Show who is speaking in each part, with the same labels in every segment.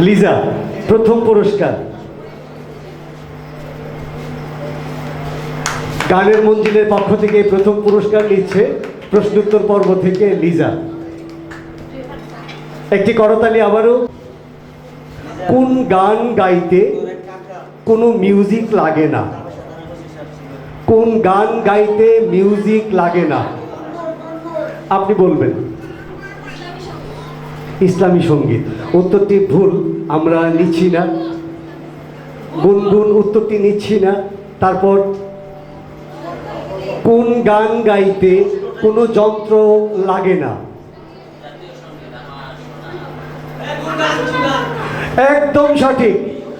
Speaker 1: লিজা, প্রথম পুরস্কার। গানের মঞ্জিলের পক্ষ থেকে প্রথম পুরস্কার নিচ্ছে প্রশ্নোত্তর পর্ব থেকে লিজা। একটি করতালি আবারও। কোন গান গাইতে কোনো মিউজিক লাগে না? কোন গান গাইতে মিউজিক লাগে না? আপনি বলবেন। ইসলামী সংগীত। উত্তরটি ভুল, আমরা নিচ্ছি না। গুনগুন উত্তরটি নিচ্ছি না। তারপর, কোন গান গাইতে কোনো যন্ত্র লাগে না? একদম সঠিক,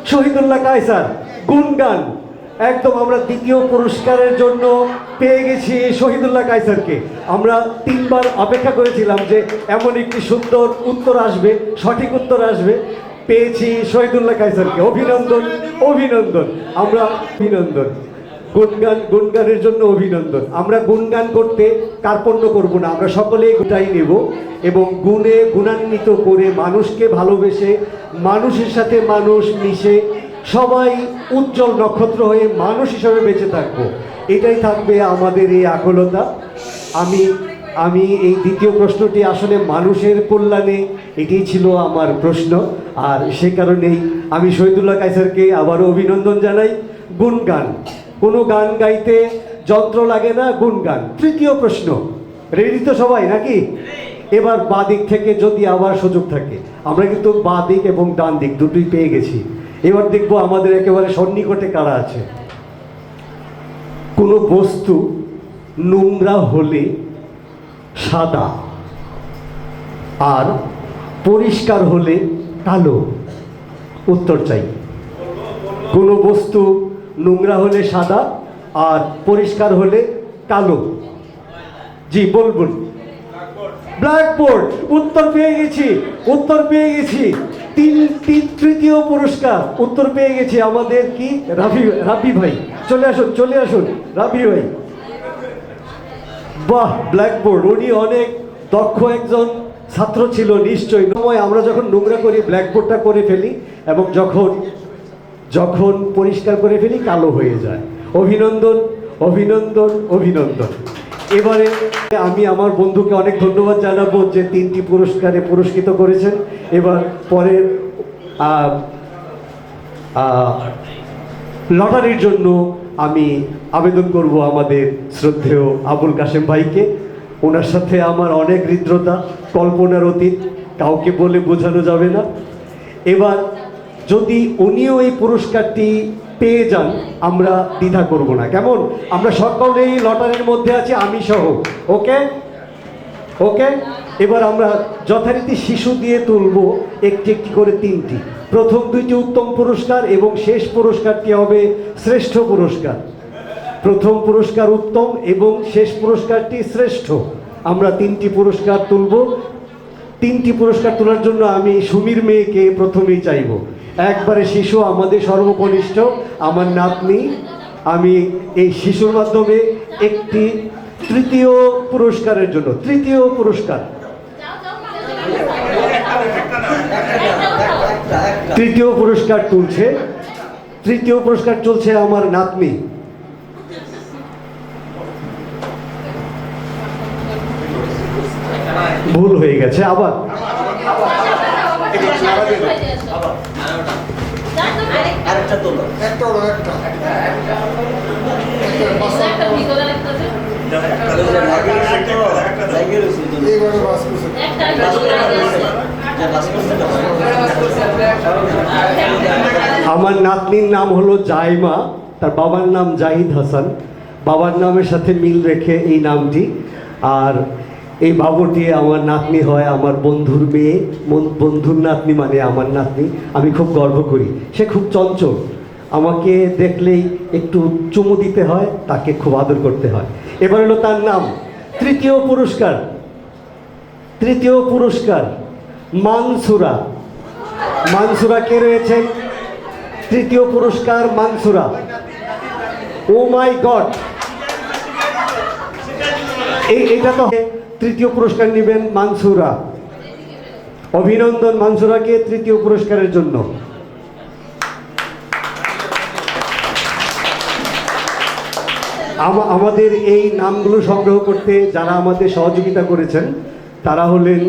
Speaker 1: শহীদুল্লাহ কায়সার, গুনগান। একদম আমরা দ্বিতীয় পুরস্কারের জন্য পেয়ে গেছি শহীদুল্লাহ কাইসারকে আমরা তিনবার অপেক্ষা করেছিলাম যে এমন একটি সুন্দর উত্তর আসবে, সঠিক উত্তর আসবে। পেয়েছি শহীদুল্লাহ কাইসারকে অভিনন্দন অভিনন্দন। আমরা অভিনন্দন। গুণগান, গুণগানের জন্য অভিনন্দন। আমরা গুণগান করতে কার্পণ্য করব না। আমরা সকলেই গোটাই নেব এবং গুণে গুণান্বিত করে মানুষকে ভালোবেসে, মানুষের সাথে মানুষ মিশে সবাই উজ্জ্বল নক্ষত্র হয়ে মানুষ হিসাবে বেঁচে থাকব। এটাই থাকবে আমাদের এই আকুলতা। আমি আমি এই দ্বিতীয় প্রশ্নটি আসলে মানুষের কল্যাণে, এটাই ছিল আমার প্রশ্ন। আর সে কারণেই আমি শহীদুল্লাহ কাইসারকে আবারও অভিনন্দন জানাই। গুণগান কোনো গান গাইতে যন্ত্র লাগে না গুণগান তৃতীয় প্রশ্ন। রেডি তো সবাই নাকি? এবার বাঁ দিক থেকে যদি আবার সুযোগ থাকে। আমরা কিন্তু বাঁ দিক এবং ডান দিক দুটোই পেয়ে গেছি। এবার দেখব আমাদের একেবারে সন্নিকটে কারা আছে। কোনো বস্তু নোংরা হলে সাদা আর পরিষ্কার হলে কালো। উত্তর চাই। কোনো বস্তু নোংরা হলে সাদা আর পরিষ্কার হলে কালো। জি, বলবুন। ব্ল্যাকবোর্ড, উত্তর পেয়ে গেছি, উত্তর পেয়ে গেছি। তিন তিন তৃতীয় পুরস্কার। উত্তর পেয়ে গেছি আমাদের কি? রাফি রাফি ভাই। চলে আসুন চলে আসুন রাফি ভাই। বাহ ব্ল্যাকবোর্ড উনি অনেক দক্ষ একজন ছাত্র ছিল, নিশ্চয়ই। সময় আমরা যখন নোংরা করি ব্ল্যাকবোর্ডটা করে ফেলি এবং যখন যখন পরিষ্কার করে ফেলি, কালো হয়ে যায়। অভিনন্দন অভিনন্দন অভিনন্দন। এবারে আমি আমার বন্ধুকে অনেক ধন্যবাদ জানাব যে তিনটি পুরস্কারে পুরস্কৃত করেছেন। এবার পরের লটারির জন্য আমি আবেদন করব আমাদের শ্রদ্ধেয় আবুল কাশেম ভাইকে। ওনার সাথে আমার অনেক হৃদ্রতা, কল্পনার অতীত, কাউকে বলে বোঝানো যাবে না। এবার যদি উনিও এই পুরস্কারটি পেয়ে যান আমরা দ্বিধা করব না। কেমন? আমরা সকলেই লটারির মধ্যে আছি, আমি সহ। ওকে? ওকে? এবার আমরা যথারীতি শিশু দিয়ে তুলব একটি একটি করে তিনটি। প্রথম দুইটি উত্তম পুরস্কার এবং শেষ পুরস্কারটি হবে শ্রেষ্ঠ পুরস্কার। প্রথম পুরস্কার উত্তম এবং শেষ পুরস্কারটি শ্রেষ্ঠ। আমরা তিনটি পুরস্কার তুলব। তিনটি পুরস্কার তোলার জন্য আমি সুমির মেয়েকে প্রথমেই চাইব। একবারে শিশু, আমাদের সর্বকনিষ্ঠ, আমার নাতনি, আমি এই শিশুর মাধ্যমে একটি তৃতীয় পুরস্কারের জন্য, তৃতীয় পুরস্কার। তৃতীয় পুরস্কার তুলছে, তৃতীয় পুরস্কার চলছে আমার নাতনি। ভুল হয়ে গেছে আবার। আমার নাতনির নাম হলো জাইমা তার বাবার নাম জাহিদ হাসান। বাবার নামের সাথে মিল রেখে এই নামটি। আর এই বাবুটি আমার নাতনি হয়, আমার বন্ধুর মেয়ে। বন্ধুর নাতনি মানে আমার নাতনি। আমি খুব গর্ব করি। সে খুব চঞ্চল। আমাকে দেখলেই একটু চুমু দিতে হয়, তাকে খুব আদর করতে হয়। এবার হলো তার নাম। তৃতীয় পুরস্কার। তৃতীয় পুরস্কার। মানসুরা। মানসুরা কে রয়েছেন? তৃতীয় পুরস্কার মানসুরা। ও মাই গড। এই এটা তো তৃতীয় পুরস্কার নেবেন মানসুরা। অভিনন্দন মানসুরাকে তৃতীয় পুরস্কারের জন্য। আমাদের এই নামগুলো সংগ্রহ করতে যারা আমাদের সহযোগিতা করেছেন, তারা হলেন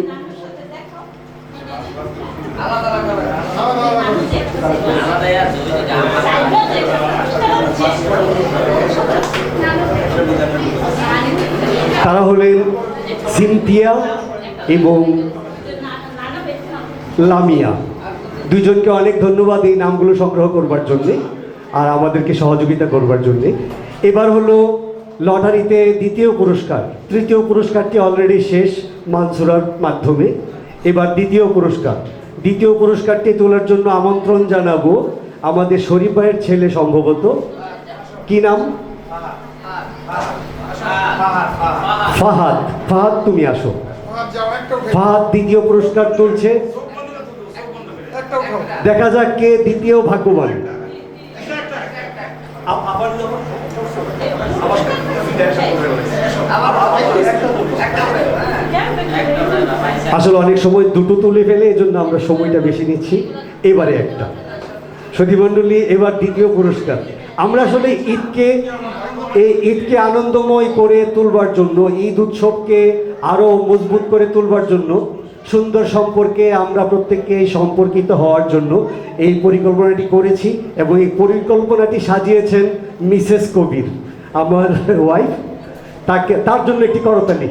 Speaker 2: আলাদাই আছে ওই যে আমার
Speaker 1: তারা হলেন সিনথিয়া এবং লামিয়া। দুজনকে অনেক ধন্যবাদ এই নামগুলো সংগ্রহ করবার জন্যে আর আমাদেরকে সহযোগিতা করবার জন্যে। এবার হলো লটারিতে দ্বিতীয় পুরস্কার। তৃতীয় পুরস্কারটি অলরেডি শেষ মানসুরার মাধ্যমে। এবার দ্বিতীয় পুরস্কার। দ্বিতীয় পুরস্কারটি তোলার জন্য আমন্ত্রণ জানাব আমাদের শরীফ ভাইয়ের ছেলে সম্ভবত। কি নাম? ফাহাদ ফাহাদ তুমি আসো। ফাহাদ দ্বিতীয় পুরস্কার তুলছে। দেখা যাক কে দ্বিতীয় ভাগ্যবান। আসলে অনেক সময় দুটো তুলে ফেলে, এজন্য আমরা সময়টা বেশি নিচ্ছি। এবারে একটা। সতীমণ্ডলী এবার দ্বিতীয় পুরস্কার। আমরা আসলে ঈদকে এই ঈদকে আনন্দময় করে তুলবার জন্য, ঈদ উৎসবকে আরও মজবুত করে তুলবার জন্য, সুন্দর সম্পর্কে আমরা প্রত্যেককে সম্পর্কিত হওয়ার জন্য এই পরিকল্পনাটি করেছি এবং এই পরিকল্পনাটি সাজিয়েছেন মিসেস কবির, আমার ওয়াইফ তাকে, তার জন্য একটি করতালি।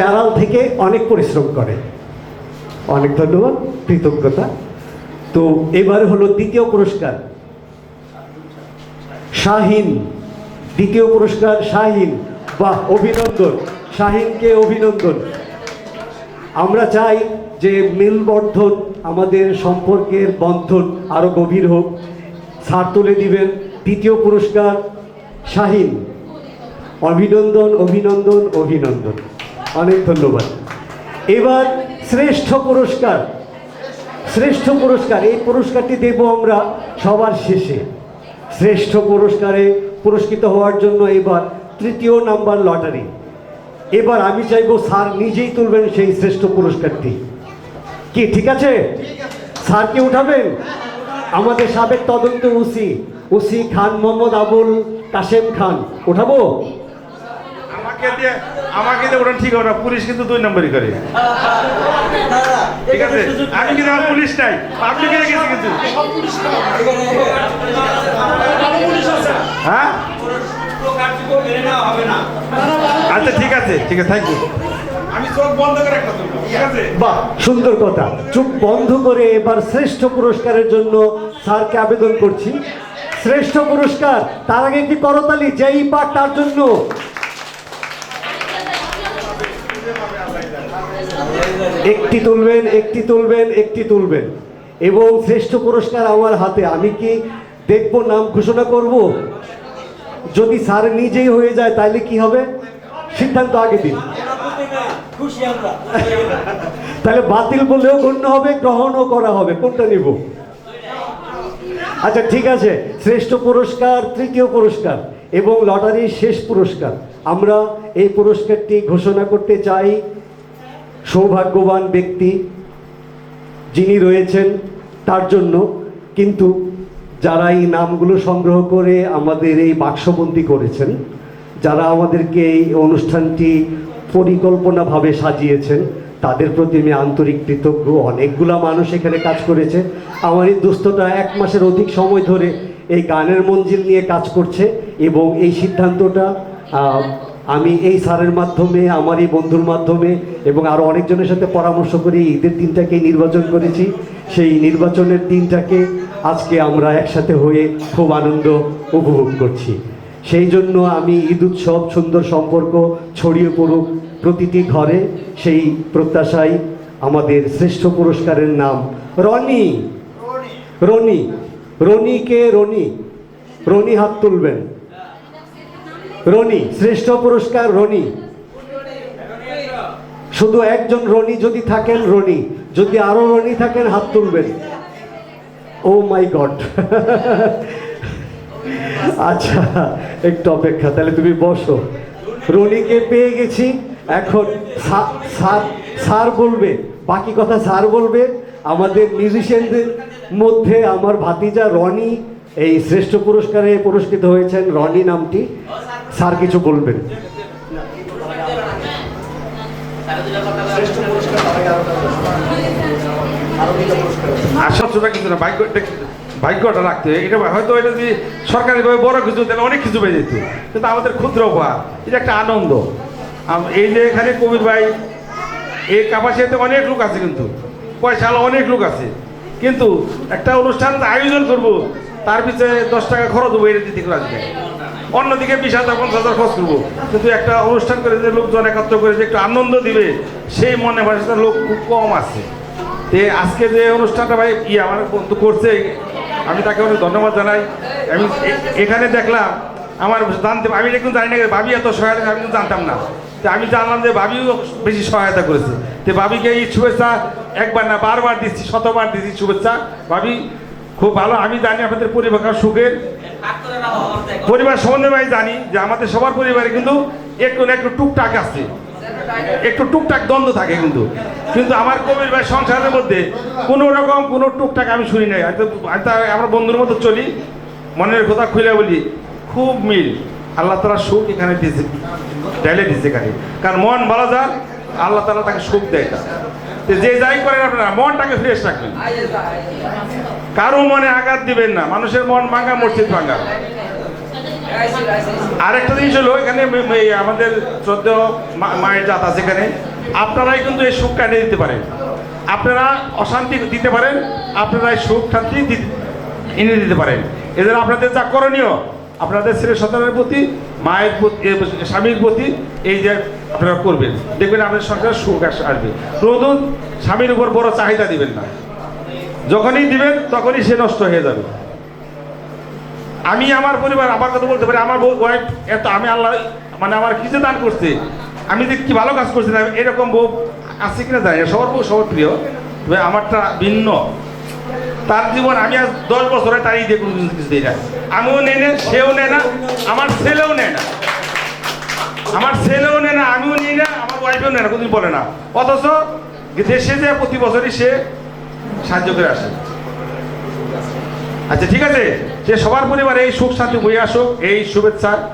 Speaker 1: আড়াল থেকে অনেক পরিশ্রম করে। অনেক ধন্যবাদ, কৃতজ্ঞতা। তো এবারে হলো দ্বিতীয় পুরস্কার। শাহিন, দ্বিতীয় পুরস্কার শাহিন। বাহ, অভিনন্দন। শাহিনকে অভিনন্দন। আমরা চাই যে মেলবর্ধন আমাদের সম্পর্কের বন্ধন আরও গভীর হোক। ছাড় তুলে দিবেন। দ্বিতীয় পুরস্কার শাহিন। অভিনন্দন অভিনন্দন অভিনন্দন। অনেক ধন্যবাদ। এবার শ্রেষ্ঠ পুরস্কার। শ্রেষ্ঠ পুরস্কার, এই পুরস্কারটি দেব আমরা সবার শেষে। শ্রেষ্ঠ পুরস্কারে পুরস্কৃত হওয়ার জন্য এবার তৃতীয় নাম্বার লটারি। এবার আমি চাইব স্যার নিজেই তুলবেন সেই শ্রেষ্ঠ পুরস্কারটি। কি, ঠিক আছে? স্যার কি উঠাবেন? আমাদের সাবেক তদন্ত উসি উসি খান মোহাম্মদ আবুল কাশেম খান। উঠাবো?
Speaker 3: আমাকে দিয়ে আমাকে দিয়ে ওটা ঠিক না পুলিশ কিন্তু দুই নম্বরই করে। ঠিক আছে? আমি কিন্তু আমার পুলিশ নাই পাবলিকে গেছি কিন্তু। হ্যাঁ? আচ্ছা ঠিক আছে ঠিক আছে থ্যাংক ইউ আমি চোখ বন্ধ করে একটা তুলবো, ঠিক আছে?
Speaker 1: বাহ সুন্দর কথা। চোখ বন্ধ করে এবার শ্রেষ্ঠ পুরস্কারের জন্য স্যারকে আবেদন করছি। শ্রেষ্ঠ পুরস্কার তার আগে একটি করতালি যেই পাক তার জন্য। একটি তুলবেন একটি তুলবেন একটি তুলবেন। এবং শ্রেষ্ঠ পুরস্কার আমার হাতে। আমি কি দেখব, নাম ঘোষণা করব? যদি স্যার নিজেই হয়ে যায়, তাহলে কি হবে? সিদ্ধান্ত আগে দিন। তাহলে বাতিল বললেও গণ্য হবে, গ্রহণও করা হবে। কোনটা নিব? আচ্ছা ঠিক আছে। শ্রেষ্ঠ পুরস্কার, তৃতীয় পুরস্কার এবং লটারির শেষ পুরস্কার। আমরা এই পুরস্কারটি ঘোষণা করতে চাই। সৌভাগ্যবান ব্যক্তি যিনি রয়েছেন তার জন্য। কিন্তু যারা এই নামগুলো সংগ্রহ করে আমাদের এই বাক্সবন্দি করেছেন, যারা আমাদেরকে এই অনুষ্ঠানটি পরিকল্পনাভাবে সাজিয়েছেন, তাদের প্রতি আমি আন্তরিক কৃতজ্ঞ। অনেকগুলা মানুষ এখানে কাজ করেছে। আমার এই দুস্থটা এক মাসের অধিক সময় ধরে এই গানের মঞ্জিল নিয়ে কাজ করছে এবং এই সিদ্ধান্তটা আমি এই স্যারের মাধ্যমে, আমার এই বন্ধুর মাধ্যমে এবং আরও অনেকজনের সাথে পরামর্শ করে ঈদের দিনটাকে নির্বাচন করেছি। সেই নির্বাচনের দিনটাকে আজকে আমরা একসাথে হয়ে খুব আনন্দ উপভোগ করছি। সেই জন্য আমি ঈদ উৎসব, সুন্দর সম্পর্ক ছড়িয়ে পড়ুক প্রতিটি ঘরে। সেই প্রত্যাশায় আমাদের শ্রেষ্ঠ পুরস্কারের নাম। রনি রনি, রনিকে রনি রনি হাত তুলবেন। রনি, শ্রেষ্ঠ পুরস্কার রনি। শুধু একজন রনি যদি থাকেন, রনি। যদি আরও রনি থাকেন, হাত তুলবেন। ও মাই গড আচ্ছা একটু অপেক্ষা, তাহলে তুমি বসো। রনিকে পেয়ে গেছি, এখন স্যার স্যার বলবে। বাকি কথা স্যার বলবে। আমাদের মিউজিশিয়ানদের মধ্যে আমার ভাতিজা রনি, এই শ্রেষ্ঠ পুরস্কারে পুরস্কৃত হয়েছেন। রনি নামটি। স্যার কিছু বলবেন।
Speaker 3: ছোট কিছু না ভাগ্য ভাগ্যটা রাখতে হয়। এটা হয়তো এটা যদি সরকারিভাবে বড় কিছু তাহলে অনেক কিছু পেয়ে যেত। কিন্তু আমাদের ক্ষুদ্র উপহার, এটা একটা আনন্দ। এই যে এখানে কবির ভাই, এই কাপাসিয়াতে অনেক লোক আছে কিন্তু। পয়সাওয়ালা অনেক লোক আছে। কিন্তু একটা অনুষ্ঠান আয়োজন করব, তার পিছনে দশ টাকা খরচ দেবো এটা দিতে আসবে অন্যদিকে বিশ হাজার, পঞ্চাশ হাজার খরচ করব। কিন্তু একটা অনুষ্ঠান করে যে লোকজন একত্র করে যে একটু আনন্দ দিবে, সেই মনে ভাষাটা লোক খুব কম আছে। তে আজকে যে অনুষ্ঠানটা ভাই ই আমার বন্ধু করছে, আমি তাকে অনেক ধন্যবাদ জানাই। আমি এখানে দেখলাম, আমার জানতে আমি এখন জানি না, ভাবি এত সহায়তা, আমি কিন্তু জানতাম না। তো আমি জানলাম যে ভাবিও বেশি সহায়তা করেছে। তো ভাবিকে এই শুভেচ্ছা একবার না বারবার দিচ্ছি, শতবার দিচ্ছি শুভেচ্ছা। ভাবি খুব ভালো, আমি জানি আপনাদের পরিবার সুখের। পরিবার সম্বন্ধে আমি জানি যে আমাদের সবার পরিবারে কিন্তু একটু একটু টুকটাক আছে। একটু টুকটাক দ্বন্দ্ব থাকে কিন্তু। কিন্তু আমার কবির ভাই সংসারের মধ্যে কোনো রকম কোনো টুকটাক আমি শুনি নাই। আমার বন্ধুর মতো চলি, মনের কথা খুলে বলি, খুব মিল। আল্লাহ তালা সুখ এখানে দিয়েছে ডাইলে দিয়েছে এখানে। কারণ মন ভালো যার, আল্লাহ তালা তাকে সুখ দেয় তার। যে যাই করেন আপনারা, মনটাকে ফ্রেশ রাখবেন। কারও মনে আঘাত দিবেন না, মানুষের মন ভাঙা, মসজিদ ভাঙা। আরেকটা জিনিস হলো, এখানে আমাদের মা- মায়ের জাত আছে এখানে। আপনারাই কিন্তু এই সুখটা এনে দিতে পারেন। আপনারা অশান্তি দিতে পারেন, আপনারা এই সুখ শান্তি এনে দিতে পারেন। এদের আপনাদের যা করণীয়, আপনাদের ছেলে সন্তানের প্রতি, মায়ের প্রতি স্বামীর প্রতি, এই যে আপনারা করবেন। দেখবেন আপনাদের সংসারে সুখ আসবে। প্রথম স্বামীর উপর বড় চাহিদা দিবেন না। যখনই দিবেন, তখনই সে নষ্ট হয়ে যাবে। আমি আমার পরিবার আমার কথা বলতে পারি, আমার ওয়াইফ এত আমি আল্লাহ মানে আমার কিছু দান করছে, আমি যে কি ভালো কাজ করছি না, এরকম বউ আছে কিনা জানি সবার বউ সবার প্রিয় তবে আমারটা ভিন্ন। তার জীবন আমি আজ দশ বছরে তারই দিয়ে কোনো কিছু দিই না। আমিও নেই না, সেও নেয় না, আমার ছেলেও নেয় না। আমার ছেলেও নেয় না, আমিও নিই না, আমার ওয়াইফও নেয় না, কোনদিন বলে না। অথচ দেশে যে প্রতি বছরই সে সাহায্য করে আসে। আচ্ছা ঠিক আছে? যে সবার পরিবারে এই সুখ শান্তি বয়ে আসুক, এই শুভেচ্ছা,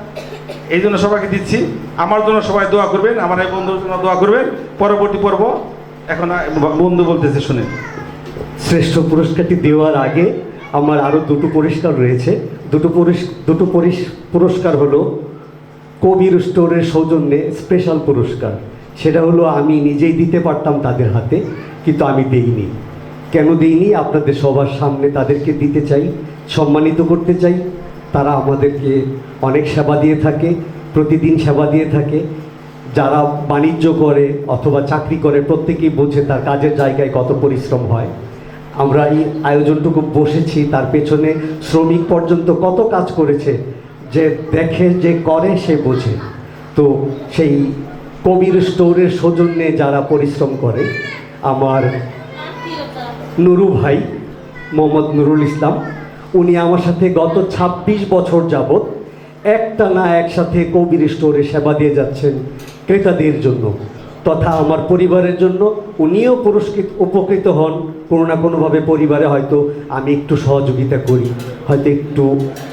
Speaker 3: এই জন্য সবাইকে দিচ্ছি। আমার জন্য সবাই দোয়া করবেন, আমার এই বন্ধুর জন্য দোয়া করবেন। পরবর্তী পর্ব এখন বন্ধু বলতেছে শুনে
Speaker 1: শ্রেষ্ঠ পুরস্কারটি দেওয়ার আগে আমার আরও দুটো পুরস্কার রয়েছে। দুটো পুরস- দুটো পুরিস- পুরস্কার হলো কবির স্টোরের সৌজন্যে স্পেশাল পুরস্কার। সেটা হলো আমি নিজেই দিতে পারতাম তাদের হাতে, কিন্তু আমি দেইনি। কেন দিইনি? আপনাদের সবার সামনে তাদেরকে দিতে চাই, সম্মানিত করতে চাই। তারা আমাদেরকে অনেক সেবা দিয়ে থাকে, প্রতিদিন সেবা দিয়ে থাকে। যারা বাণিজ্য করে অথবা চাকরি করে, প্রত্যেকেই বোঝে তার কাজের জায়গায় কত পরিশ্রম হয়। আমরা এই আয়োজনটুকু বসেছি, তার পেছনে শ্রমিক পর্যন্ত কত কাজ করেছে যে দেখে, যে করে, সে বোঝে। তো সেই কবির স্টোরের সৌজন্যে যারা পরিশ্রম করে, আমার নুরু ভাই, মোহাম্মদ নুরুল ইসলাম, উনি আমার সাথে গত ২৬ বছর যাবৎ একটা না একসাথে কবির স্টোরে সেবা দিয়ে যাচ্ছেন ক্রেতাদের জন্য। তথা আমার পরিবারের জন্য উনিও পুরস্কৃত, উপকৃত হন। কোনো না কোনোভাবে পরিবারে হয়তো আমি একটু সহযোগিতা করি। হয়তো একটু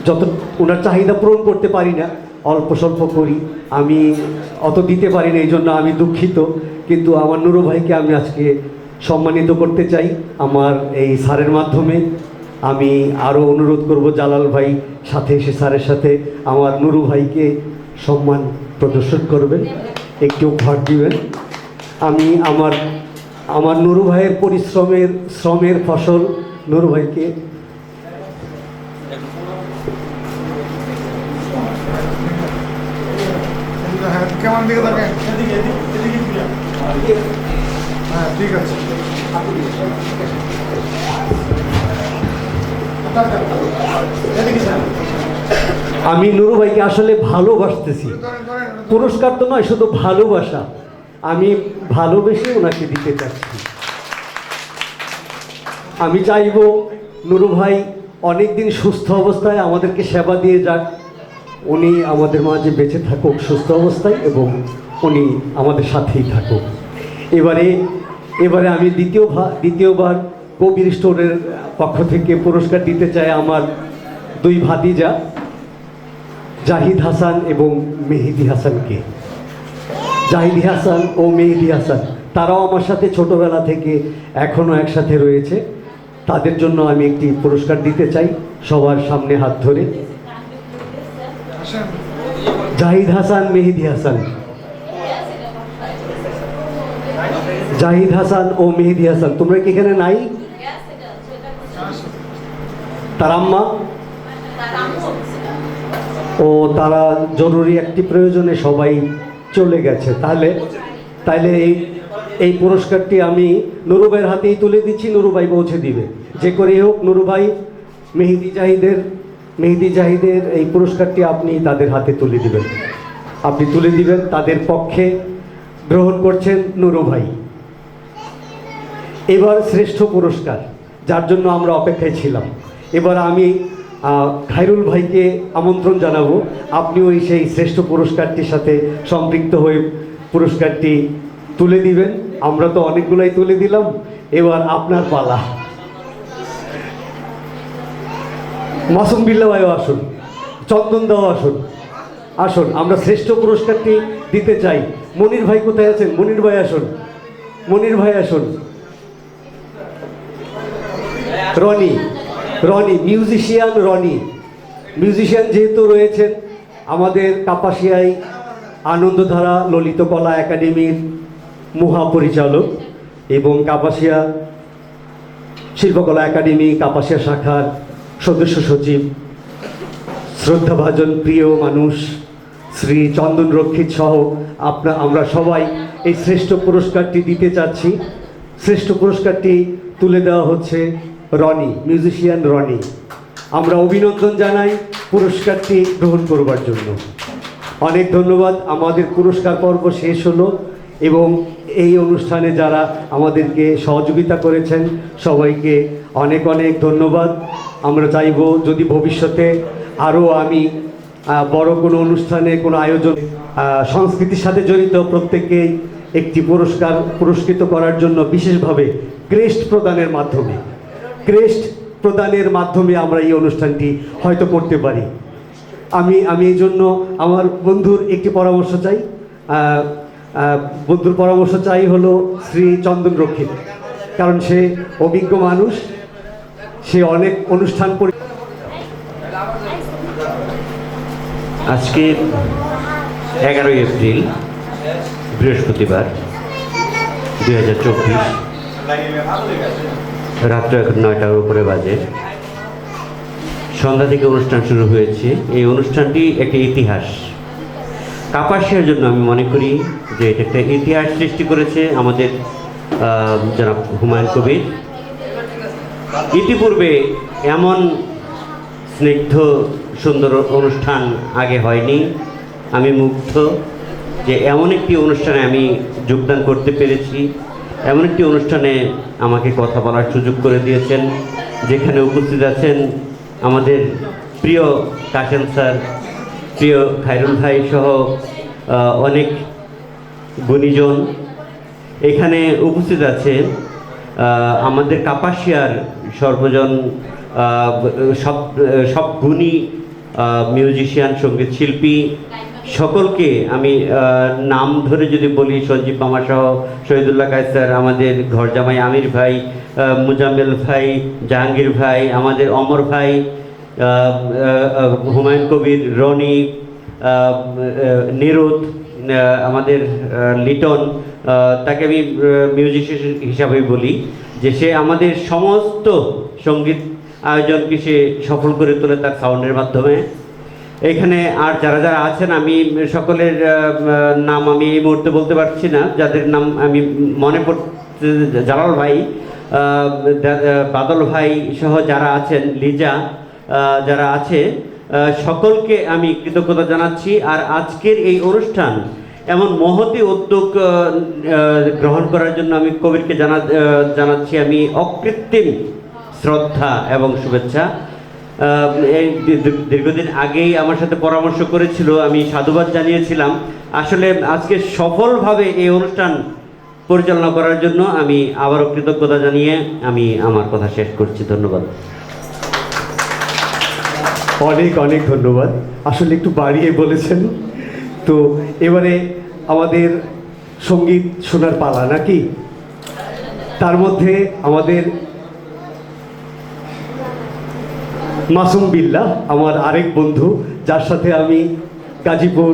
Speaker 1: যত ওনার চাহিদা পূরণ করতে পারি না, অল্প স্বল্প করি। আমি অত দিতে পারি না এই জন্য আমি দুঃখিত। কিন্তু আমার নুরু ভাইকে আমি আজকে সম্মানিত করতে চাই। আমার এই স্যারের মাধ্যমে আমি আরও অনুরোধ করব জালাল ভাই সাথে এসে স্যারের সাথে আমার নুরু ভাইকে সম্মান প্রদর্শন করবেন। একটু উপহার দিবেন। আমি আমার আমার নুরু ভাইয়ের পরিশ্রমের, শ্রমের ফসল নুরু ভাইকে।
Speaker 4: কেমন হ্যাঁ ঠিক আছে।
Speaker 1: আমি নুরু ভাইকে আসলে ভালোবাসতেছি। পুরস্কার তো নয়, শুধু ভালোবাসা। আমি ভালোবেসে ওনাকে দিতে চাচ্ছি। আমি চাইব নুরু ভাই অনেকদিন সুস্থ অবস্থায় আমাদেরকে সেবা দিয়ে যাক। উনি আমাদের মাঝে বেঁচে থাকুক, সুস্থ অবস্থায় এবং উনি আমাদের সাথেই থাকুক। এবারে এবারে আমি দ্বিতীয় দ্বিতীয়বার কবির স্টোরের পক্ষ থেকে পুরস্কার দিতে চাই আমার দুই ভাতিজা। জাহিদ হাসান এবং মেহেদি হাসানকে। জাহিদি হাসান ও মেহেদি হাসান, তারাও আমার সাথে ছোটবেলা থেকে এখনও একসাথে রয়েছে। তাদের জন্য আমি একটি পুরস্কার দিতে চাই সবার সামনে হাত ধরে। জাহিদ হাসান, মেহেদি হাসান। জাহিদ হাসান ও মেহেদি হাসান, তোমরা কি এখানে নাই? তার আম্মা? ও তারা জরুরি একটি প্রয়োজনে সবাই চলে গেছে। তাহলে তাহলে এই এই পুরস্কারটি আমি নুরুভাইয়ের হাতেই তুলে দিচ্ছি, নুরুভাই পৌঁছে দিবে। যে করেই হোক, নুরুভাই, মেহেদি জাহিদের মেহেদি জাহিদের এই পুরস্কারটি আপনি তাদের হাতে তুলে দিবেন। আপনি তুলে দিবেন, তাদের পক্ষে গ্রহণ করছেন নুরুভাই। এবার শ্রেষ্ঠ পুরস্কার, যার জন্য আমরা অপেক্ষায় ছিলাম। এবার আমি আহ, খায়রুল ভাইকে আমন্ত্রণ জানাব। আপনিও সেই শ্রেষ্ঠ পুরস্কারটির সাথে সম্পৃক্ত হয়ে পুরস্কারটি তুলে দিবেন। আমরা তো অনেকগুলাই তুলে দিলাম। এবার আপনার পালা। মাসুম বিল্লা ভাইও আসুন। চন্দন দাও আসুন। আসুন আমরা শ্রেষ্ঠ পুরস্কারটি দিতে চাই। মনির ভাই কোথায় আছেন? মনির ভাই আসুন। মনির ভাই আসুন। রনি রনি মিউজিশিয়ান রনি। মিউজিশিয়ান যেহেতু রয়েছেন আমাদের কাপাসিয়ায় আনন্দধারা ললিত কলা একাডেমির মহাপরিচালক এবং কাপাসিয়া শিল্পকলা একাডেমি, কাপাসিয়া শাখার সদস্য সচিব, শ্রদ্ধাভাজন প্রিয় মানুষ শ্রী চন্দন রক্ষিত সহ আপনা, আমরা সবাই এই শ্রেষ্ঠ পুরস্কারটি দিতে চাচ্ছি। শ্রেষ্ঠ পুরস্কারটি তুলে দেওয়া হচ্ছে রনি মিউজিশিয়ান রনি। আমরা অভিনন্দন জানাই পুরস্কারটি গ্রহণ করবার জন্য। অনেক ধন্যবাদ, আমাদের পুরস্কার পর্ব শেষ হলো এবং এই অনুষ্ঠানে যারা আমাদেরকে সহযোগিতা করেছেন, সবাইকে অনেক অনেক ধন্যবাদ। আমরা চাইব যদি ভবিষ্যতে আরও আমি বড় কোনো অনুষ্ঠানে, কোনো আয়োজন সংস্কৃতির সাথে জড়িত প্রত্যেককেই একটি পুরস্কার পুরস্কৃত করার জন্য বিশেষভাবে ক্রেস্ট প্রদানের মাধ্যমে। ক্রেস্ট প্রদানের মাধ্যমে আমরা এই অনুষ্ঠানটি হয়তো করতে পারি। আমি আমি এই জন্য আমার বন্ধুর একটি পরামর্শ চাই। বন্ধুর পরামর্শ চাই হলো শ্রী চন্দন রক্ষিত। কারণ সে অভিজ্ঞ মানুষ, সে অনেক অনুষ্ঠান পরি
Speaker 5: আজকে এগারোই এপ্রিল, বৃহস্পতিবার, দুই হাজার চব্বিশ। রাত্র এখন নয়টার উপরে বাজে। সন্ধ্যা থেকে অনুষ্ঠান শুরু হয়েছে। এই অনুষ্ঠানটি একটি ইতিহাস। কাপাসিয়ার জন্য আমি মনে করি যে এটা একটা ইতিহাস সৃষ্টি করেছে আমাদের জনাব হুমায়ুন কবির। ইতিপূর্বে এমন স্নিগ্ধ, সুন্দর অনুষ্ঠান আগে হয়নি। আমি মুগ্ধ যে এমন একটি অনুষ্ঠানে আমি যোগদান করতে পেরেছি। এমন একটি অনুষ্ঠানে আমাকে কথা বলার সুযোগ করে দিয়েছেন, যেখানে উপস্থিত আছেন আমাদের প্রিয় কাশেম স্যার, প্রিয় খায়রুল ভাই সহ অনেক গুণীজন। এখানে উপস্থিত আছে আমাদের কাপাসিয়ার সর্বজন সব সব গুণী মিউজিশিয়ান, সংগীত শিল্পী সকলকে আমি নাম ধরে যদি বলি, সঞ্জীব মামা সহ, শহীদুল্লাহ কায়সার, আমাদের ঘর জামাই আমির ভাই মুজাম্মেল ভাই, জাহাঙ্গীর ভাই, আমাদের অমর ভাই হুমায়ুন কবির, রনি নিরুদ আমাদের লিটন তাকে আমি মিউজিশিয়ান হিসাবে বলি, যে সে আমাদের সমস্ত সংগীত আয়োজনকে সে সফল করে তোলে তার সাউন্ডের মাধ্যমে। এখানে আর যারা যারা আছেন, আমি সকলের নাম আমি এই মুহূর্তে বলতে পারছি না। যাদের নাম আমি মনে পড়তে, জালাল ভাই বাদল ভাই সহ যারা আছেন, লিজা যারা আছে সকলকে আমি কৃতজ্ঞতা জানাচ্ছি। আর আজকের এই অনুষ্ঠান এমন মহতি উদ্যোগ গ্রহণ করার জন্য আমি কবিরকে জানা জানাচ্ছি। আমি অকৃত্রিম শ্রদ্ধা এবং শুভেচ্ছা এই দীর্ঘদিন আগেই আমার সাথে পরামর্শ করেছিল, আমি সাধুবাদ জানিয়েছিলাম। আসলে আজকে সফলভাবে এই অনুষ্ঠান পরিচালনা করার জন্য আমি আবারও কৃতজ্ঞতা জানিয়ে আমি আমার কথা শেষ করছি। ধন্যবাদ।
Speaker 1: অনেক অনেক ধন্যবাদ। আসলে একটু বাড়িয়ে বলেছেন। তো এবারে আমাদের সংগীত শোনার পালা নাকি? তার মধ্যে আমাদের মাসুম বিল্লা, আমার আরেক বন্ধু, যার সাথে আমি গাজীপুর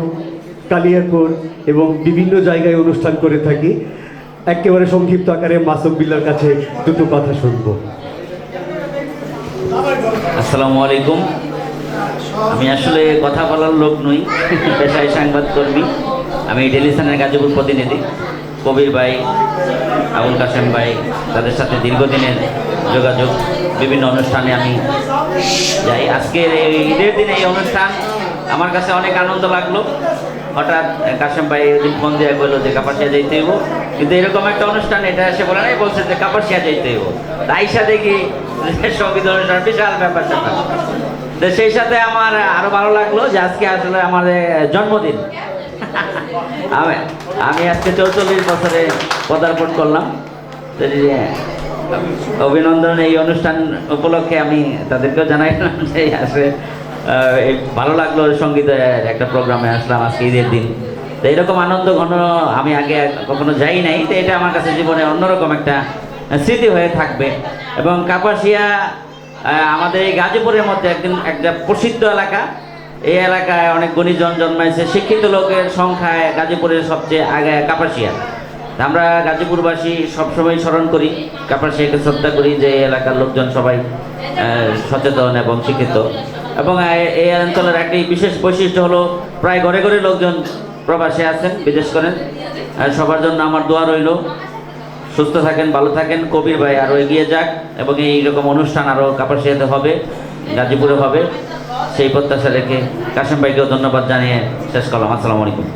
Speaker 1: কালিয়াপুর এবং বিভিন্ন জায়গায় অনুষ্ঠান করে থাকি। একেবারে সংক্ষিপ্ত আকারে মাসুম বিল্লার কাছে দুটো কথা শুনব।
Speaker 2: আসসালামু আলাইকুম। আমি আসলে কথা বলার লোক নই, পেশায় সাংবাদ কর্মী। আমি ডেলিসানের গাজীপুর প্রতিনিধি। কবির ভাই, আবুল কাসেম ভাই, তাদের সাথে দীর্ঘদিনের যোগাযোগ, বিভিন্ন অনুষ্ঠানে আমি যাই। আজকের এই ঈদের দিনে এই অনুষ্ঠান আমার কাছে অনেক আনন্দ লাগল। হঠাৎ কাসেম ভাই ওদিন ফোন দিয়ে বলল যে, কাপাসিয়া যাইতে হইব। কিন্তু এরকম একটা অনুষ্ঠান, এটা এসে বলে নাই বলছে যে, কাপাসিয়া যাইতে হইব। তাইসা দেখি সংগীত অনুষ্ঠান বিশাল ব্যাপার স্যাপার। তো সেই সাথে আমার আরও ভালো লাগল যে, আজকে আসলে আমাদের জন্মদিন। আমি আমি আজকে চৌচল্লিশ বছরে পদার্পণ করলাম। তো এই যে অভিনন্দন এই অনুষ্ঠান উপলক্ষে আমি তাদেরকেও জানাইলাম যে এই ভালো লাগল সঙ্গীতের একটা প্রোগ্রামে আসলাম আজকে ঈদের দিন। তো এরকম আনন্দ ঘন আমি আগে কখনো যাই নাই, তো এটা আমার কাছে জীবনে অন্যরকম একটা স্মৃতি হয়ে থাকবে। এবং কাপাসিয়া আমাদের এই গাজীপুরের মধ্যে একদিন একটা প্রসিদ্ধ এলাকা এই এলাকায় অনেক গণিজন জন্মাইছে। শিক্ষিত লোকের সংখ্যায় গাজীপুরের সবচেয়ে আগে কাপাসিয়া। আমরা গাজীপুরবাসী সবসময় স্মরণ করি, কাপাসিয়াকে শ্রদ্ধা করি যে এই এলাকার লোকজন সবাই সচেতন এবং শিক্ষিত। এবং এই অঞ্চলের একটি বিশেষ বৈশিষ্ট্য হলো প্রায় ঘরে ঘরে লোকজন প্রবাসে আছেন, বিদেশ করেন। সবার জন্য আমার দোয়া রইল। সুস্থ থাকেন, ভালো থাকেন, কবির ভাই আরও এগিয়ে যাক এবং এই রকম অনুষ্ঠান আরও কাপাসিয়াতে হবে, গাজীপুরে হবে। সেই প্রত্যাশা রেখে কাশেম ভাইকেও ধন্যবাদ জানিয়ে শেষ করলাম। আসসালামু আলাইকুম।